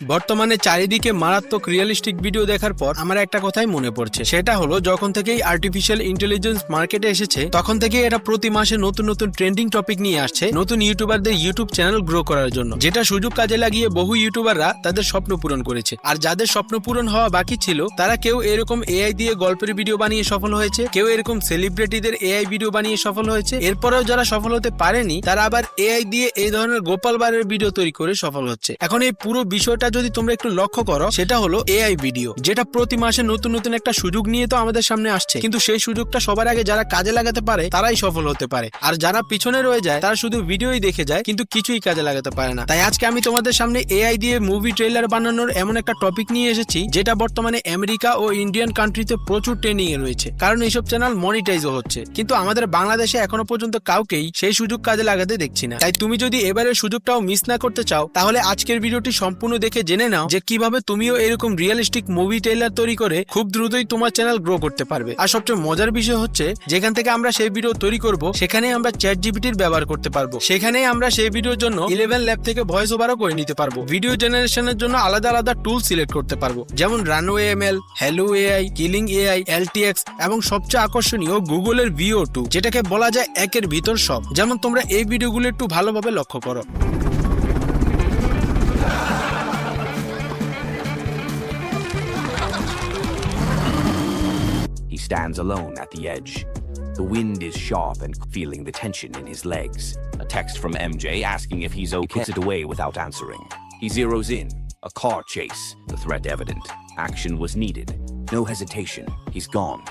বর্তমানে চারিদিকে মারাত্মক রিয়েলিস্টিক ভিডিও দেখার পর আমার একটা কথাই মনে পড়ছে। সেটা হলো, যখন থেকেই আর্টিফিশিয়াল ইন্টেলিজেন্স মার্কেটে এসেছে, তখন থেকে এটা প্রতি মাসে নতুন নতুন ট্রেন্ডিং টপিক নিয়ে আসছে নতুন ইউটিউবারদের ইউটিউব চ্যানেল গ্রো করার জন্য। যেটা সুযোগ কাজে লাগিয়ে বহু ইউটিউবাররা তাদের স্বপ্ন পূরণ করেছে। আর যাদের স্বপ্ন পূরণ হওয়া বাকি ছিল, তারা কেউ এরকম এআই দিয়ে গল্পের ভিডিও বানিয়ে সফল হয়েছে, কেউ এরকম সেলিব্রিটিদের এআই ভিডিও বানিয়ে সফল হয়েছে। এরপরেও যারা সফল হতে পারেনি, তারা আবার এআই দিয়ে এই ধরনের গোপাল বারের ভিডিও তৈরি করে সফল হচ্ছে। এখন এই পুরো বিষয়টা যদি তোমরা একটু লক্ষ্য করো, সেটা হলো এআই ভিডিও যেটা প্রতি মাসে নতুন নতুন একটা সুযোগ নিয়ে তো আমাদের সামনে আসছে। কিন্তু সেই সুযোগটা সবার আগে যারা কাজে লাগাতে পারে, তারাই সফল হতে পারে। আর যারা পিছনে রয়ে যায়, তারা শুধু ভিডিওই দেখে যায়, কিন্তু কিছুই কাজে লাগাতে পারে না। তাই আজকে আমি তোমাদের সামনে এআই দিয়ে মুভি ট্রেলার বানানোর এমন একটা টপিক নিয়ে এসেছি, যেটা বর্তমানে আমেরিকা ও ইন্ডিয়ান কান্ট্রিতে প্রচুর ট্রেনিং এ রয়েছে। কারণ এইসব চ্যানেল মনিটাইজও হচ্ছে। কিন্তু আমাদের বাংলাদেশে এখনও পর্যন্ত কাউকেই সেই সুযোগ কাজে লাগাতে দেখছি না। তাই তুমি যদি এবারের সুযোগটাও মিস না করতে চাও, তাহলে আজকের ভিডিওটি সম্পূর্ণ দেখে জেনে নাও যে কীভাবে তুমিও এরকম রিয়েলিস্টিক মুভি ট্রেলার তৈরি করে খুব দ্রুতই তোমার চ্যানেল গ্রো করতে পারবে। আর সবচেয়ে মজার বিষয় হচ্ছে, যেখান থেকে আমরা সেই ভিডিও তৈরি করব সেখানে আমরা চ্যাট জিপিটির ব্যবহার করতে পারব। সেখানে আমরা সেই ভিডিওর জন্য ইলেভেন ল্যাব থেকে ভয়েস ওভারও করে নিতে পারব। ভিডিও জেনারেশনের জন্য আলাদা আলাদা টুল সিলেক্ট করতে পারব। যেমন Runway M L Hailuo AI Kling AI LTX এবং সবচেয়ে আকর্ষণীয় গুগলের ভিও টু যেটাকে বলা যায় একের ভিতর সব। যেমন তোমরা এই ভিডিওগুলো একটু ভালোভাবে লক্ষ্য করো। He stands alone at the edge. The wind is sharp and feeling the tension in his legs. A text from MJ asking if he's okay. He it away without answering. He zeroes in. A car chase. The threat evident. Action was needed. No hesitation. He's gone.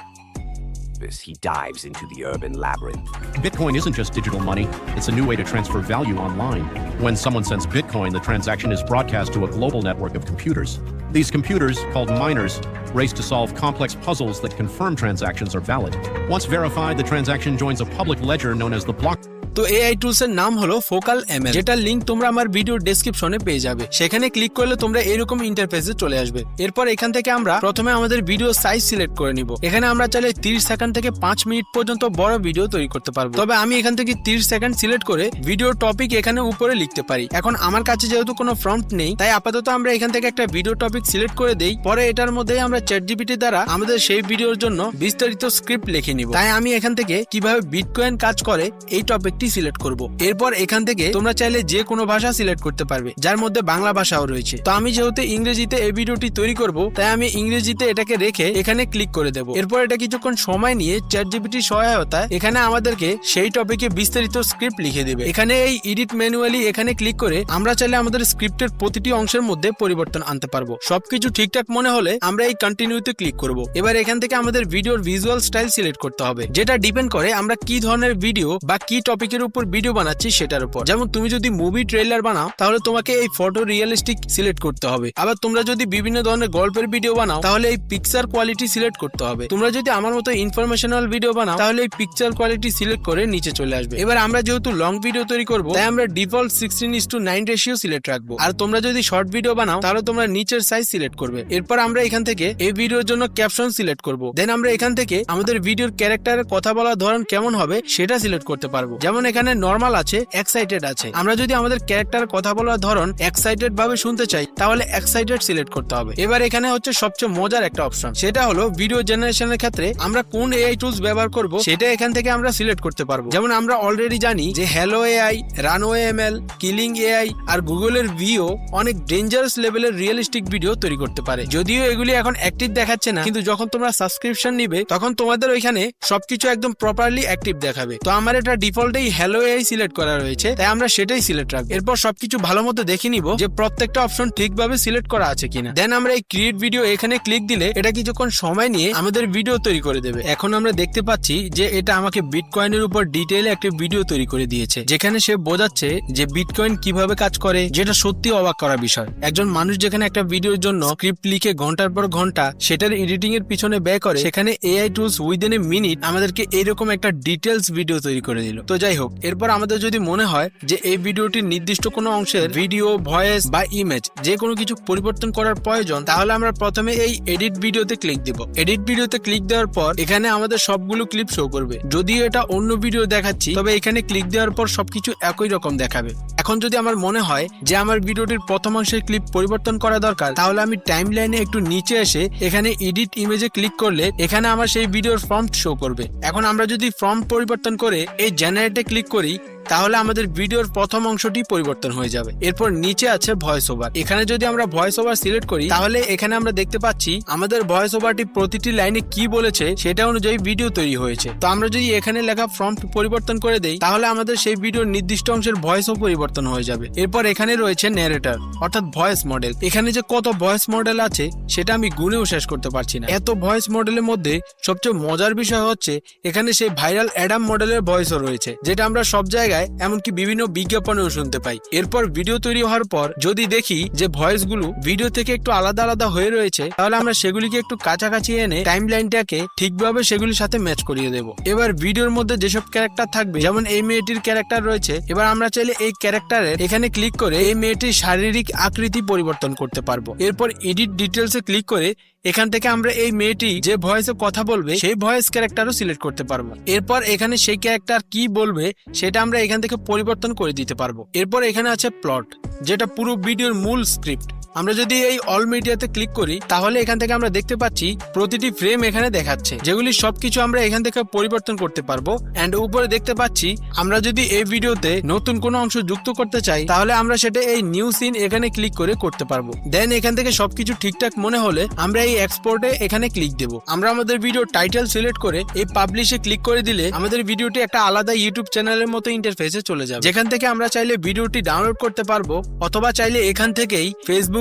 He dives into the urban labyrinth. Bitcoin isn't just digital money, it's a new way to transfer value online. When someone sends Bitcoin, the transaction is broadcast to a global network of computers. These computers, called miners, race to solve complex puzzles that confirm transactions are valid. Once verified, the transaction joins a public ledger known as the block. তো AI tools এর নাম হলো focal ML যেটার link তোমরা আমার video ডেসক্রিপশনে পেয়ে যাবে। সেখানে ক্লিক করলে তোমরা এরকম ইন্টারফেসে চলে আসবে। এরপর এখান থেকে আমরা প্রথমে আমাদের ভিডিও সাইজ সিলেক্ট করে নিব। এখানে আমরা চাইলে 30 সেকেন্ড থেকে পাঁচ মিনিট পর্যন্ত বড় ভিডিও তৈরি করতে পারব। তবে আমি এখান থেকে 30 সেকেন্ড সিলেক্ট করে ভিডিও টপিক এখানে উপরে লিখতে পারি। এখন আমার কাছে যেহেতু কোনো ফ্রন্ট নেই, তাই আপাতত আমরা এখান থেকে একটা ভিডিও টপিক সিলেক্ট করে দেই। পরে এটার মধ্যে আমরা চ্যাট জিপিটি দ্বারা আমাদের সেই ভিডিওর জন্য বিস্তারিত স্ক্রিপ্ট লিখে নিব। তাই আমি এখান থেকে কীভাবে বিটকয়েন কাজ করে, এই টপিকটি সিলেক্ট করব। এরপর এখান থেকে তোমরা চাইলে যে কোনো ভাষা সিলেক্ট করতে পারবে, যার মধ্যে বাংলা ভাষাও রয়েছে। তো আমি যেহেতু ইংরেজিতে এই ভিডিওটি তৈরি করব, তাই আমি ইংরেজিতে এটাকে রেখে এখানে ক্লিক করে দেব। এরপর এটা কিছুক্ষণ সময় নিয়ে চ্যাট জিপিটি সহায়তায় এখানে আমাদেরকে সেই টপিকে বিস্তারিত স্ক্রিপ্ট লিখে দেবে। এখানে এই এডিট ম্যানুয়ালি এখানে ক্লিক করে আমরা চাইলে আমাদের স্ক্রিপ্টের প্রতিটি অংশের মধ্যে পরিবর্তন আনতে পারব। সবকিছু ঠিকঠাক মনে হলে আমরা এই কন্টিনিউতে ক্লিক করব। এবার এখান থেকে আমাদের ভিডিওর ভিজুয়াল স্টাইল সিলেক্ট করতে হবে, যেটা ডিপেন্ড করে আমরা কি ধরনের ভিডিও বা কি টপিকের উপর ভিডিও বানাচ্ছি সেটার উপর। যেমন তুমি যদি মুভি ট্রেলার বানাও, তাহলে তোমাকে এই ফটো রিয়েলিস্টিক সিলেক্ট করতে হবে। আবার তোমরা যদি বিভিন্ন ধরনের গল্পের ভিডিও বানাও, তাহলে এই পিকচার কোয়ালিটি সিলেক্ট করতে হবে। তোমরা যদি আমার মতো ইনফরমেশনাল ভিডিও বানাও, তাহলে এই পিকচার কোয়ালিটি সিলেক্ট করে নিচে চলে আসবে। এবার আমরা যেহেতু লং ভিডিও তৈরি করব, তাই আমরা default sixteen is to nine ratio select রাখব। আর তোমরা যদি শর্ট ভিডিও বানাও, তাহলে তোমরা নিচের সাইজ সিলেক্ট করবে। এরপর আমরা এখান থেকে এই ভিডিওর জন্য ক্যাপশন সিলেক্ট করব। দেন আমরা এখান থেকে আমাদের ভিডিওর ক্যারেক্টারের কথা বলার ধরন কেমন হবে, সেটা সিলেক্ট করতে পারব। যেমন এখানে নর্মাল আছে এক্সাইটেড আছে। আমরা যদি আমাদের ক্যারেক্টার কথা বলার ধরন এক্সাইটেড ভাবে শুনতে চাই, তাহলে এক্সাইটেড সিলেক্ট করতে হবে। এবার এখানে হচ্ছে সবচেয়ে মজার একটা অপশন সেটা হলো ভিডিও জেনারেশনের ক্ষেত্রে আমরা কোন এআই টুলস ব্যবহার করব, সেটা এখান থেকে আমরা সিলেক্ট করতে পারব। যেমন আমরা অলরেডি জানি যে Hailuo AI Runway ML Kling AI আর গুগলের ভিও অনেক ডেঞ্জারাস লেভেলের রিয়েলিস্টিক ভিডিও তৈরি করতে পারে। যদিও এগুলি এখন অ্যাক্টিভ দেখাচ্ছে না, কিন্তু যখন তোমরা সাবস্ক্রিপশন নিবে, তখন তোমাদের ওইখানে সবকিছু একদম প্রপারলি অ্যাক্টিভ দেখাবে। তো আমার এটা ডিফল্টেই হ্যালো এআই সিলেক্ট করা রয়েছে, তাই আমরা সেটাই সিলেক্ট রাখব। এরপর সবকিছু ভালো মতো দেখে নিব যে প্রত্যেকটা অপশন ঠিকভাবে সিলেক্ট করা আছে কিনা। দেন আমরা এই ক্রিয়েট ভিডিও এখানে ক্লিক দিলে এটা কিছুক্ষণ সময় নিয়ে আমাদের ভিডিও তৈরি করে দেবে। এখন আমরা দেখতে পাচ্ছি যে এটা আমাকে বিটকয়েনের উপর ডিটেইলে একটা ভিডিও তৈরি করে দিয়েছে, যেখানে সে বোঝাচ্ছে যে বিটকয়েন কীভাবে কাজ করে, যেটা সত্যি অবাক করা বিষয়। একজন মানুষ যেখানে একটা ভিডিওর জন্য স্ক্রিপ্ট লিখে ঘণ্টার পর ঘণ্টা সেটার এডিটিং এর পিছনে ব্যয় করে, সেখানে AI tools within a minute আমাদেরকে এইরকম একটা ডিটেলস ভিডিও তৈরি করে দিল। তো যাই হোক হোক, এরপর আমাদের যদি মনে হয় যে এই ভিডিওটির নির্দিষ্ট কোনো অংশের ভিডিও, ভয়েস বা ইমেজ যে কোনো কিছু পরিবর্তন করার প্রয়োজন, তাহলে আমরা প্রথমে এই এডিট ভিডিওতে ক্লিক দিব। এডিট ভিডিওতে ক্লিক দেওয়ার পর এখানে আমাদের সবগুলো ক্লিপ শো করবে। যদিও এটা অন্য ভিডিও দেখাচ্ছি, তবে এখানে ক্লিক দেওয়ার পর সবকিছু একই রকম দেখাবে। এখন যদি আমার মনে হয় যে আমার ভিডিওটির প্রথম অংশের ক্লিপ পরিবর্তন করা দরকার, তাহলে আমি টাইম লাইনে একটু নিচে এসে এখানে এডিট ইমেজে ক্লিক করলে এখানে আমার সেই ভিডিওর ফর্ম শো করবে। এখন আমরা যদি ফর্ম পরিবর্তন করে এই জেনারেটে ক্লিক করি তাহলে আমাদের ভিডিওর প্রথম অংশটি পরিবর্তন হয়ে যাবে। এরপর নিচে আছে ভয়েস ওভার এখানে যদি আমরা ভয়েস ওভার সিলেক্ট করি, তাহলে এখানে আমরা দেখতে পাচ্ছি আমাদের ভয়েস ওভারটি প্রতিটি লাইনে কি বলেছে সেটা অনুযায়ী ভিডিও তৈরি হয়েছে। তো আমরা যদি এখানে লেখা ফর্ম পরিবর্তন করে দেই, তাহলে আমাদের সেই ভিডিওর নির্দিষ্ট অংশের ভয়েসও পরিবর্তন হয়ে যাবে। এরপর এখানে রয়েছে ন্যারেটর অর্থাৎ ভয়েস মডেল এখানে যে কত ভয়েস মডেল আছে, সেটা আমি গুনেও শেষ করতে পারছি না। এত ভয়েস মডেলের মধ্যে সবচেয়ে মজার বিষয় হচ্ছে, এখানে সেই ভাইরাল অ্যাডাম মডেলের ভয়েসও রয়েছে, যেটা আমরা সব জায়গায় এমনকি বিভিন্ন বিজ্ঞাপনেও শুনতে পাই। এরপর ভিডিও তৈরি হওয়ার পর যদি দেখি যে ভয়েসগুলো ভিডিও থেকে একটু আলাদা আলাদা হয়ে রয়েছে, তাহলে আমরা সেগুলিকে একটু কাছাকাছি এনে টাইম লাইনটাকে ঠিকভাবে সেগুলির সাথে ম্যাচ করিয়ে দেব। এবার ভিডিওর মধ্যে যেসব ক্যারেক্টার থাকবে, যেমন এই মেয়েটির ক্যারেক্টার রয়েছে, এবার আমরা চাইলে এই ক্যারেক্টারের এখানে ক্লিক করে এই মেয়েটির শারীরিক আকৃতি পরিবর্তন করতে পারব। এরপর এডিট ডিটেলসে ক্লিক করে এখান থেকে আমরা এই মেয়েটি যে ভয়েসে কথা বলবে, সেই ভয়েস ক্যারেক্টারও সিলেক্ট করতে পারব। এরপর এখানে সেই ক্যারেক্টার কি বলবে, সেটা আমরা এখান থেকে পরিবর্তন করে দিতে পারব। এরপর এখানে আছে প্লট যেটা পুরো ভিডিওর মূল স্ক্রিপ্ট আমরা যদি এই অল মিডিয়াতে ক্লিক করি, তাহলে এখান থেকে আমরা দেখতে পাচ্ছি প্রতিটি ফ্রেম এখানে দেখাচ্ছে, যেগুলি সবকিছু আমরা এখান থেকে পরিবর্তন করতে পারব। এন্ড উপরে দেখতে পাচ্ছি, আমরা যদি এই ভিডিওতে নতুন কোনো অংশ যুক্ত করতে চাই, তাহলে আমরা সেটা এই নিউ সিন এখানে ক্লিক করে করতে পারব। দেন এখান থেকে সবকিছু ঠিকঠাক মনে হলে আমরা এই এক্সপোর্টে এখানে ক্লিক দেব। আমরা আমাদের ভিডিও টাইটেল সিলেক্ট করে এই পাবলিশে ক্লিক করে দিলে আমাদের ভিডিওটি একটা আলাদা ইউটিউব চ্যানেলের মতো ইন্টারফেসে চলে যাবে। যেখান থেকে আমরা চাইলে ভিডিওটি ডাউনলোড করতে পারব, অথবা চাইলে এখান থেকেই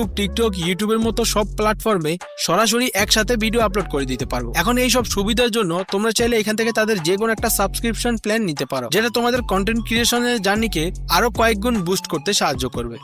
ফেসবুক টিকটক ইউটিউবের মতো সব প্ল্যাটফর্মে সরাসরি একসাথে ভিডিও আপলোড করে দিতে পারব এখন এই সব সুবিধার জন্য তোমরা চাইলে এখান থেকে তাদের যে কোনো একটা সাবস্ক্রিপশন প্ল্যান নিতে পারো, যেটা তোমাদের কন্টেন্ট ক্রিয়েশনের জার্নিকে আরও কয়েক গুণ বুস্ট করতে সাহায্য করবে।